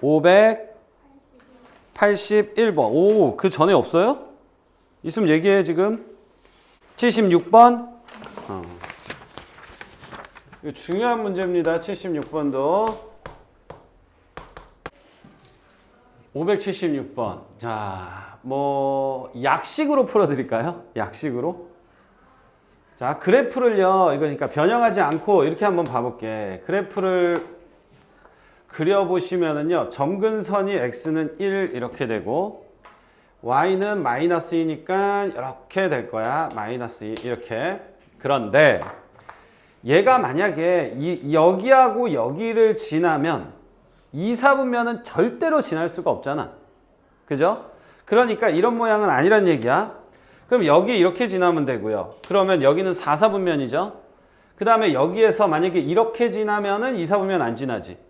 581번. 오, 그 전에 없어요? 있으면 얘기해, 지금. 76번. 어. 중요한 문제입니다. 76번도. 576번. 자, 뭐, 약식으로 풀어드릴까요? 약식으로? 자, 그래프를요, 이거 그러니까 변형하지 않고 이렇게 한번 봐볼게. 그래프를 그려보시면은요, 점근선이 x는 1 이렇게 되고, y는 마이너스 2니까 이렇게 될 거야. 마이너스 2 이렇게. 그런데 얘가 만약에 이, 여기하고 여기를 지나면 2, 4분면은 절대로 지날 수가 없잖아. 그죠? 그러니까 이런 모양은 아니란 얘기야. 그럼 여기 이렇게 지나면 되고요. 그러면 여기는 4, 4분면이죠. 그 다음에 여기에서 만약에 이렇게 지나면은 2, 4분면 안 지나지.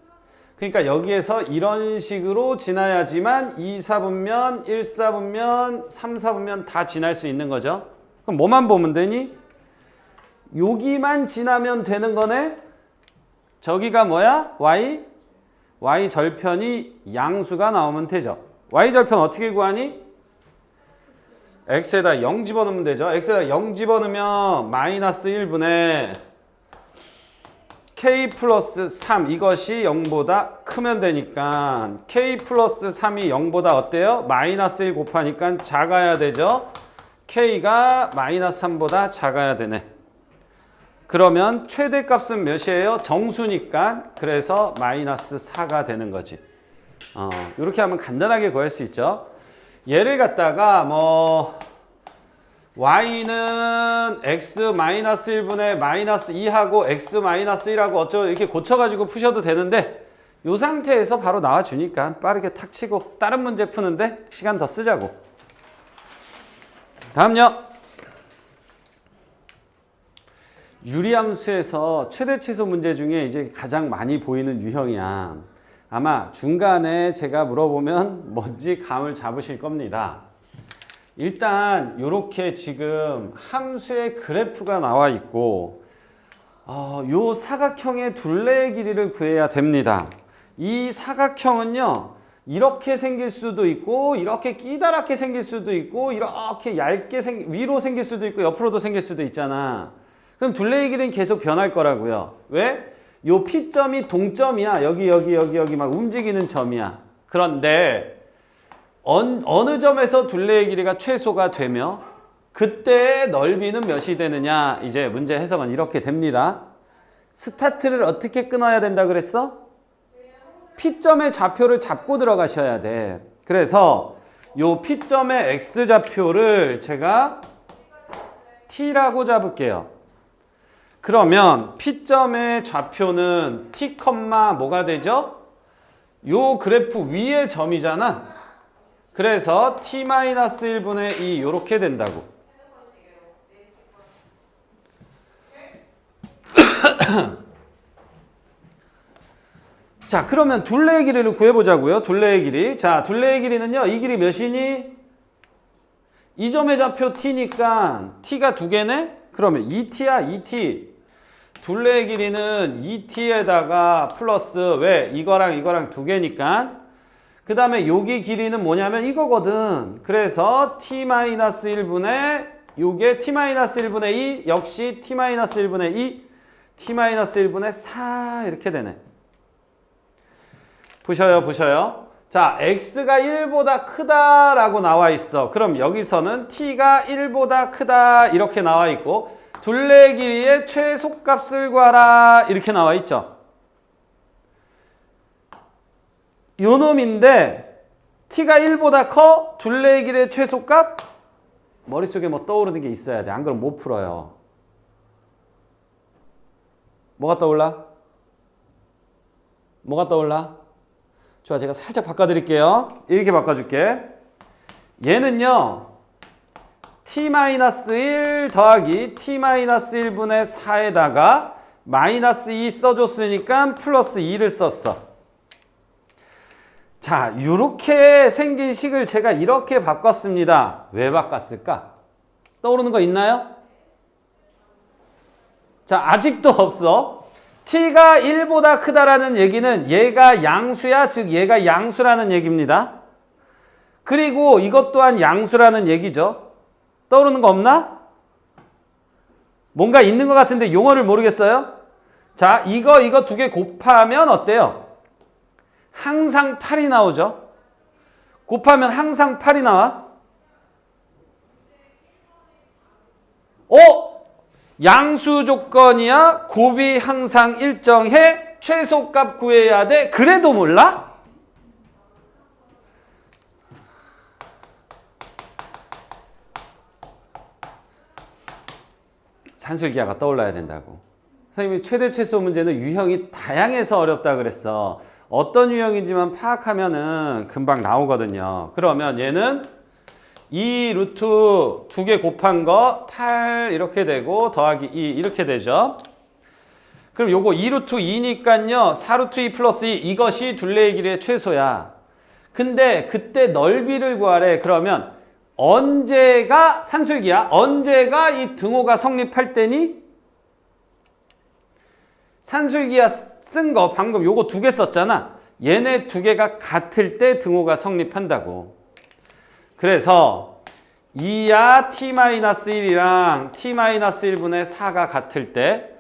그러니까 여기에서 이런 식으로 지나야지만 2, 4분면, 1, 4분면, 3, 4분면 다 지날 수 있는 거죠. 그럼 뭐만 보면 되니? 여기만 지나면 되는 거네? 저기가 뭐야? y? y 절편이 양수가 나오면 되죠. y 절편 어떻게 구하니? x에다 0 집어넣으면 되죠. x에다 0 집어넣으면 마이너스 1분의 k 플러스 3 이것이 0보다 크면 되니까 k 플러스 3이 0보다 어때요? 마이너스 1 곱하니까 작아야 되죠. k가 마이너스 3보다 작아야 되네. 그러면 최대값은 몇이에요? 정수니까 그래서 마이너스 4가 되는 거지. 어, 이렇게 하면 간단하게 구할 수 있죠. 얘를 갖다가 뭐 y는 x 마이너스 1분의 마이너스 2하고 x 마이너스 1하고 어쩌고 이렇게 고쳐가지고 푸셔도 되는데 이 상태에서 바로 나와주니까 빠르게 탁 치고 다른 문제 푸는데 시간 더 쓰자고. 다음요. 유리함수에서 최대치수 문제 중에 이제 가장 많이 보이는 유형이야. 아마 중간에 제가 물어보면 뭔지 감을 잡으실 겁니다. 일단 이렇게 지금 함수의 그래프가 나와 있고 어, 요 사각형의 둘레의 길이를 구해야 됩니다. 이 사각형은요 이렇게 생길 수도 있고 이렇게 끼다랗게 생길 수도 있고 이렇게 얇게 생 위로 생길 수도 있고 옆으로도 생길 수도 있잖아. 그럼 둘레의 길이는 계속 변할 거라고요. 왜? 요 P점이 동점이야. 여기 여기 여기 여기 막 움직이는 점이야. 그런데 어느, 점에서 둘레의 길이가 최소가 되며 그때의 넓이는 몇이 되느냐 이제 문제 해석은 이렇게 됩니다. 스타트를 어떻게 끊어야 된다 그랬어? P점의 좌표를 잡고 들어가셔야 돼. 그래서 요 P점의 X좌표를 제가 T라고 잡을게요. 그러면 P점의 좌표는 T, 뭐가 되죠? 요 그래프 위의 점이잖아. 그래서 t-1분의 2 이렇게 된다고. 자, 그러면 둘레의 길이를 구해보자고요. 둘레의 길이. 자, 둘레의 길이는요. 이 길이 몇이니? 이 점의 좌표 t니까 t가 두 개네? 그러면 2t야, 2t. 둘레의 길이는 2t에다가 플러스 왜? 이거랑 이거랑 두 개니까 그 다음에 여기 길이는 뭐냐면 이거거든. 그래서 t-1분의 요게 t-1분의 2 역시 t-1분의 2 t-1분의 4 이렇게 되네. 보셔요 보셔요. 자 x가 1보다 크다라고 나와 있어. 그럼 여기서는 t가 1보다 크다 이렇게 나와 있고 둘레 길이의 최소값을 구하라 이렇게 나와 있죠. 요 놈인데 t가 1보다 커 둘레의 길의 최소값 머릿속에 뭐 떠오르는 게 있어야 돼. 안 그러면 못 풀어요. 뭐가 떠올라? 뭐가 떠올라? 좋아, 제가 살짝 바꿔드릴게요. 이렇게 바꿔줄게. 얘는요, t-1 더하기 t-1분의 4에다가 마이너스 2 써줬으니까 플러스 2를 썼어. 자, 이렇게 생긴 식을 제가 이렇게 바꿨습니다. 왜 바꿨을까? 떠오르는 거 있나요? 자, 아직도 없어. t가 1보다 크다라는 얘기는 얘가 양수야, 즉 얘가 양수라는 얘기입니다. 그리고 이것 또한 양수라는 얘기죠. 떠오르는 거 없나? 뭔가 있는 것 같은데 용어를 모르겠어요? 자, 이거 이거 두 개 곱하면 어때요? 항상 8이 나오죠. 곱하면 항상 8이 나와. 어? 양수 조건이야. 곱이 항상 일정해. 최소값 구해야 돼. 그래도 몰라? 산술기하가 떠올라야 된다고. 선생님이 최대 최소 문제는 유형이 다양해서 어렵다 그랬어. 어떤 유형인지만 파악하면은 금방 나오거든요. 그러면 얘는 2 루트 두 개 곱한 거 8 이렇게 되고 더하기 2 이렇게 되죠. 그럼 요거 2 루트 2니까요. 4 루트 2 플러스 2 이것이 둘레의 길이의 최소야. 근데 그때 넓이를 구하래. 그러면 언제가 산술기야? 언제가 이 등호가 성립할 때니? 산술기야 쓴 거 방금 요거 두 개 썼잖아. 얘네 두 개가 같을 때 등호가 성립한다고. 그래서 2야 t-1이랑 t-1분의 4가 같을 때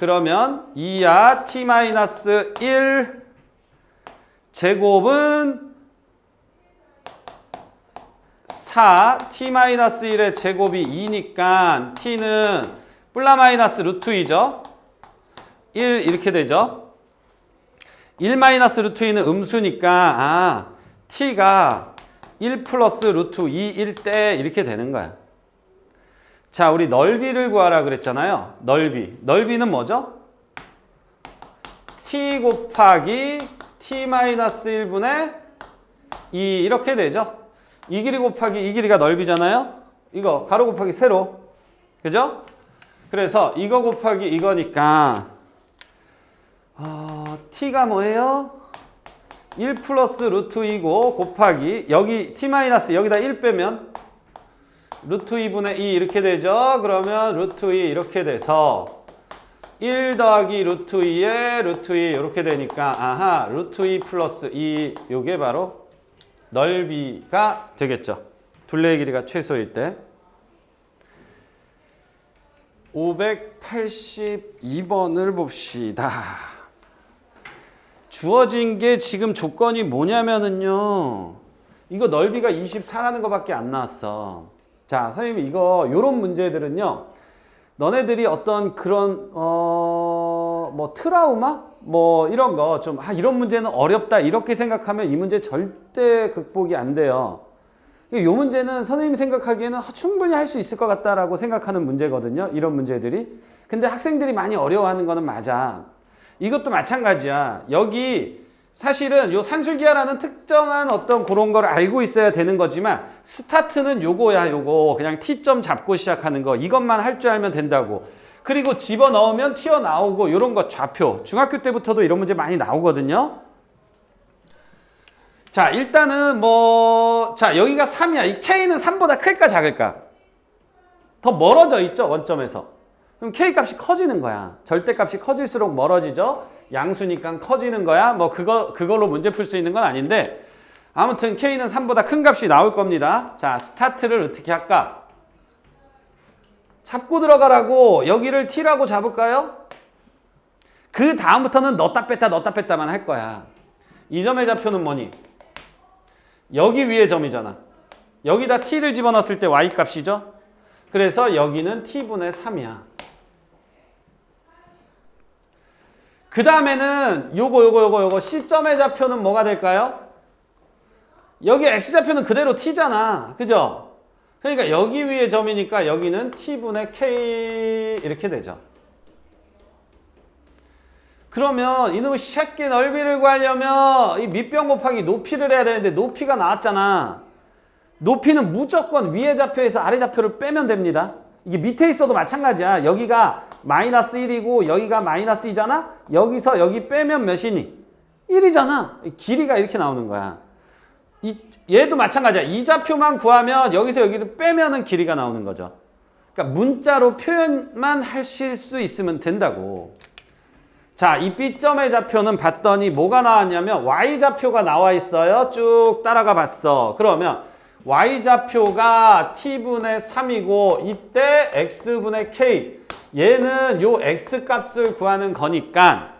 그러면 2야 t-1 제곱은 4 t-1의 제곱이 2니까 t는 플라 마이너스 루트 2죠. 1 이렇게 되죠. 1 마이너스 루트 2는 음수니까 아 t가 1 플러스 루트 2일 때 이렇게 되는 거야. 자, 우리 넓이를 구하라 그랬잖아요. 넓이. 넓이는 뭐죠? t 곱하기 t 마이너스 1분의 2 이렇게 되죠. 이 길이 곱하기 이 길이가 넓이잖아요. 이거 가로 곱하기 세로. 그죠? 그래서 이거 곱하기 이거니까 어, t가 뭐예요? 1 플러스 루트 2고 곱하기 여기 t 마이너스 여기다 1 빼면 루트 2분의 2 이렇게 되죠. 그러면 루트 2 이렇게 돼서 1 더하기 루트 2에 루트 2 이렇게 되니까 아하 루트 2 플러스 2 요게 바로 넓이가 되겠죠. 둘레의 길이가 최소일 때 582번을 봅시다. 주어진 게 지금 조건이 뭐냐면은요. 이거 넓이가 24라는 것밖에 안 나왔어. 자, 선생님 이거 요런 문제들은요. 너네들이 어떤 그런 어 뭐 트라우마 뭐 이런 거 좀 아 이런 문제는 어렵다 이렇게 생각하면 이 문제 절대 극복이 안 돼요. 이 문제는 선생님 생각하기에는 아, 충분히 할 수 있을 것 같다라고 생각하는 문제거든요. 이런 문제들이. 근데 학생들이 많이 어려워하는 거는 맞아. 이것도 마찬가지야. 여기 사실은 요 산술기하라는 특정한 어떤 그런 걸 알고 있어야 되는 거지만 스타트는 요거야 요거. 그냥 T점 잡고 시작하는 거. 이것만 할 줄 알면 된다고. 그리고 집어넣으면 튀어나오고 요런 거 좌표. 중학교 때부터도 이런 문제 많이 나오거든요. 자 일단은 뭐 자 여기가 3이야. 이 K는 3보다 클까 작을까? 더 멀어져 있죠 원점에서 그럼 K 값이 커지는 거야 절대값이 커질수록 멀어지죠 양수니까 커지는 거야. 뭐 그거 그걸로 문제 풀 수 있는 건 아닌데 아무튼 K는 3보다 큰 값이 나올 겁니다. 자, 스타트를 어떻게 할까? 잡고 들어가라고 여기를 T라고 잡을까요? 그 다음부터는 넣었다 뺐다 넣었다 뺐다만 할 거야. 이 점의 좌표는 뭐니? 여기 위에 점이잖아. 여기다 T를 집어넣었을 때 Y 값이죠? 그래서 여기는 T분의 3이야. 그 다음에는 요거 요거 요거 요거 시점의 좌표는 뭐가 될까요? 여기 x좌표는 그대로 t잖아. 그죠? 그러니까 여기 위에 점이니까 여기는 t분의 k 이렇게 되죠. 그러면 이놈의 새끼 넓이를 구하려면 이 밑변 곱하기 높이를 해야 되는데 높이가 나왔잖아. 높이는 무조건 위에 좌표에서 아래 좌표를 빼면 됩니다. 이게 밑에 있어도 마찬가지야. 여기가 마이너스 1이고 여기가 마이너스 2잖아? 여기서 여기 빼면 몇이니? 1이잖아. 길이가 이렇게 나오는 거야. 이, 얘도 마찬가지야. 이 좌표만 구하면 여기서 여기를 빼면은 길이가 나오는 거죠. 그러니까 문자로 표현만 하실 수 있으면 된다고. 자, 이 B점의 좌표는 봤더니 뭐가 나왔냐면 Y좌표가 나와 있어요. 쭉 따라가 봤어. 그러면 Y좌표가 T분의 3이고 이때 X분의 K 얘는 요 X 값을 구하는 거니까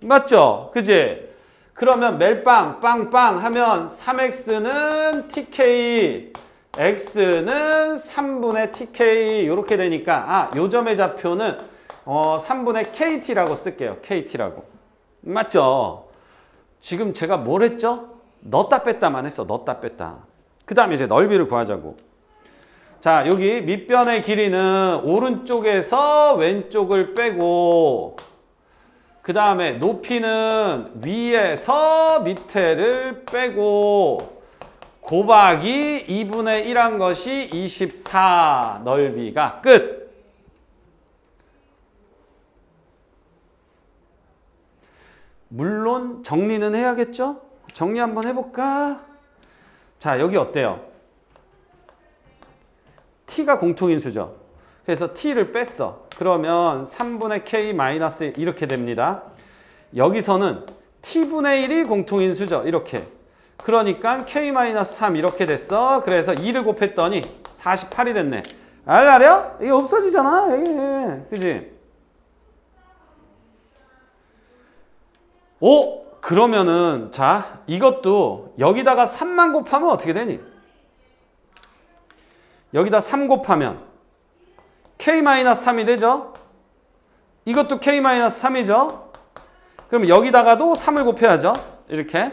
맞죠? 그지? 그러면 멜빵 빵빵 하면 3X는 TK X는 3분의 TK 이렇게 되니까 아, 요 점의 좌표는 어, 3분의 KT라고 쓸게요. KT라고. 맞죠? 지금 제가 뭘 했죠? 넣었다 뺐다만 했어. 넣었다 뺐다. 그 다음에 이제 넓이를 구하자고. 자, 여기 밑변의 길이는 오른쪽에서 왼쪽을 빼고 그 다음에 높이는 위에서 밑에를 빼고 곱하기 2분의 1한 것이 24 넓이가 끝. 물론 정리는 해야겠죠? 정리 한번 해볼까? 자, 여기 어때요? T가 공통인수죠. 그래서 t를 뺐어. 그러면 3분의 k 마이너스 이렇게 됩니다. 여기서는 t분의 1이 공통인수죠. 이렇게. 그러니까 k 마이너스 3 이렇게 됐어. 그래서 2를 곱했더니 48이 됐네. 알아려? 이게 없어지잖아. 이게. 그지? 오! 그러면은 자 이것도 여기다가 3만 곱하면 어떻게 되니? 여기다 3 곱하면 k-3이 되죠? 이것도 k-3이죠? 그럼 여기다가도 3을 곱해야죠. 이렇게.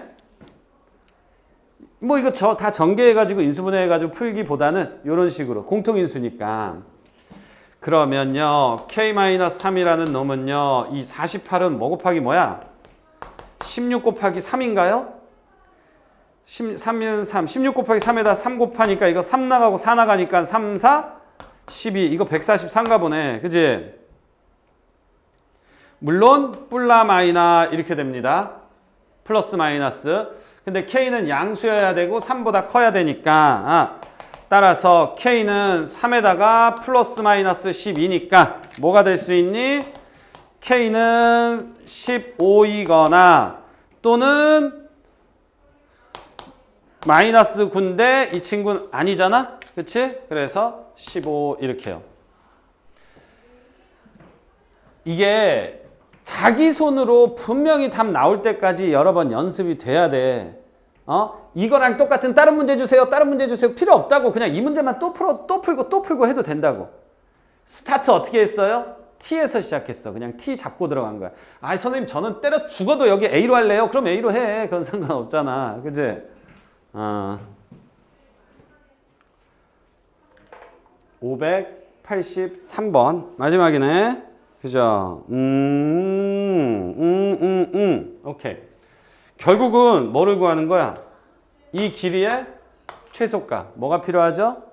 뭐 이거 저 다 전개해가지고 인수분해해가지고 풀기보다는 이런 식으로 공통인수니까. 그러면요 k-3이라는 놈은요 이 48은 뭐 곱하기 뭐야? 16 곱하기 3인가요? 3은 3. 16 곱하기 3에다 3 곱하니까 이거 3 나가고 4 나가니까 3, 4, 12. 이거 143가 보네. 그지? 물론 플라 마이나 이렇게 됩니다. 플러스 마이너스. 근데 K는 양수여야 되고 3보다 커야 되니까 아, 따라서 K는 3에다가 플러스 마이너스 12니까 뭐가 될 수 있니? K는 15이거나 또는 마이너스 9인데 이 친구는 아니잖아? 그치? 그래서 15 이렇게요. 이게 자기 손으로 분명히 답 나올 때까지 여러 번 연습이 돼야 돼. 어? 이거랑 똑같은 다른 문제 주세요. 다른 문제 주세요. 필요 없다고. 그냥 이 문제만 또 풀어, 또 풀고 또 풀고 해도 된다고. 스타트 어떻게 했어요? T에서 시작했어. 그냥 T 잡고 들어간 거야. 아, 선생님 저는 때려 죽어도 여기 A로 할래요? 그럼 A로 해. 그건 상관없잖아. 그지? 어. 583번 마지막이네. 그죠? 음, 음, 음, 음. 오케이. 결국은 뭐를 구하는 거야? 이 길이의 최소값. 뭐가 필요하죠?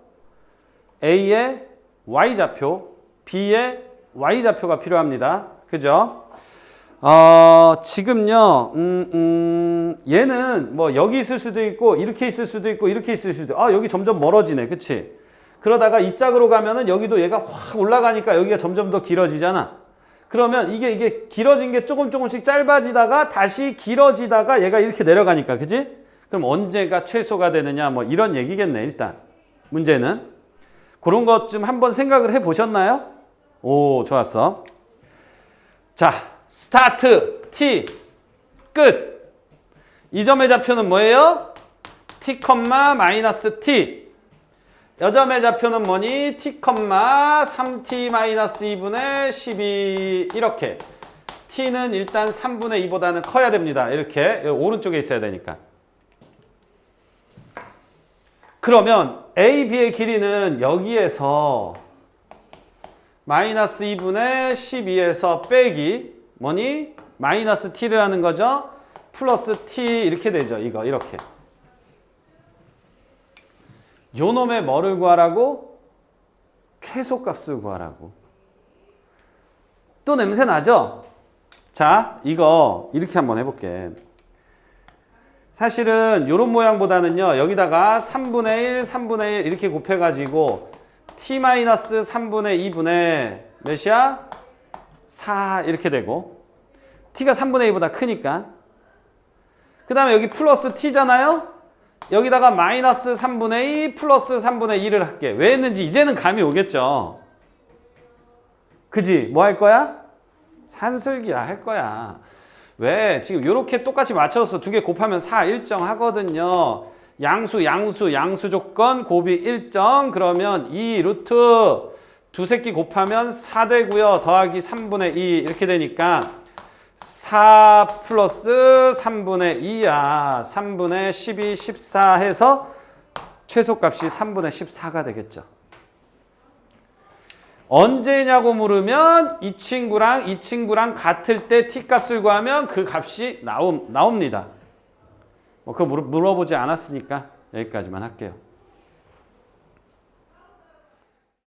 A의 Y좌표, B의 Y좌표가 필요합니다. 그죠? 어, 지금요, 음, 음, 얘는 뭐 여기 있을 수도 있고, 이렇게 있을 수도 있고, 이렇게 있을 수도 있고, 아, 여기 점점 멀어지네. 그치? 그러다가 이 짝으로 가면은 여기도 얘가 확 올라가니까 여기가 점점 더 길어지잖아. 그러면 이게, 이게 길어진 게 조금 조금씩 짧아지다가 다시 길어지다가 얘가 이렇게 내려가니까. 그지? 그럼 언제가 최소가 되느냐, 뭐 이런 얘기겠네, 일단. 문제는. 그런 것 좀 한번 생각을 해 보셨나요? 오, 좋았어. 자, 스타트, T, 끝. 이 점의 좌표는 뭐예요? T, 마이너스 T. 여점의 좌표는 뭐니? T, 3T 마이너스 2분의 12 이렇게. T는 일단 3분의 2보다는 커야 됩니다. 이렇게 오른쪽에 있어야 되니까. 그러면 A, B의 길이는 여기에서 마이너스 2분의 12에서 빼기 뭐니? 마이너스 t를 하는 거죠. 플러스 t 이렇게 되죠. 이거 이렇게. 요 놈의 뭐를 구하라고? 최소값을 구하라고. 또 냄새 나죠? 자, 이거 이렇게 한번 해볼게. 사실은 이런 모양보다는요. 여기다가 3분의 1, 3분의 1 이렇게 곱해가지고 t-3분의 2분의 몇이야? 4 이렇게 되고 t가 3분의 2보다 크니까. 그 다음에 여기 플러스 t잖아요? 여기다가 마이너스 3분의 2 플러스 3분의 2를 할게. 왜 했는지 이제는 감이 오겠죠. 그지? 뭐 할 거야? 산술기야 할 거야. 왜? 지금 이렇게 똑같이 맞춰서 두 개 곱하면 4 일정 하거든요. 양수, 양수, 양수 조건, 곱이 일정. 그러면 이 루트 두 새끼 곱하면 4 되고요. 더하기 3분의 2 이렇게 되니까 4 플러스 3분의 2야. 3분의 12, 14 해서 최소값이 3분의 14가 되겠죠. 언제냐고 물으면 이 친구랑 이 친구랑 같을 때 t값을 구하면 그 값이 나옵, 나옵니다. 뭐 그거 물어- 물어보지 않았으니까 여기까지만 할게요.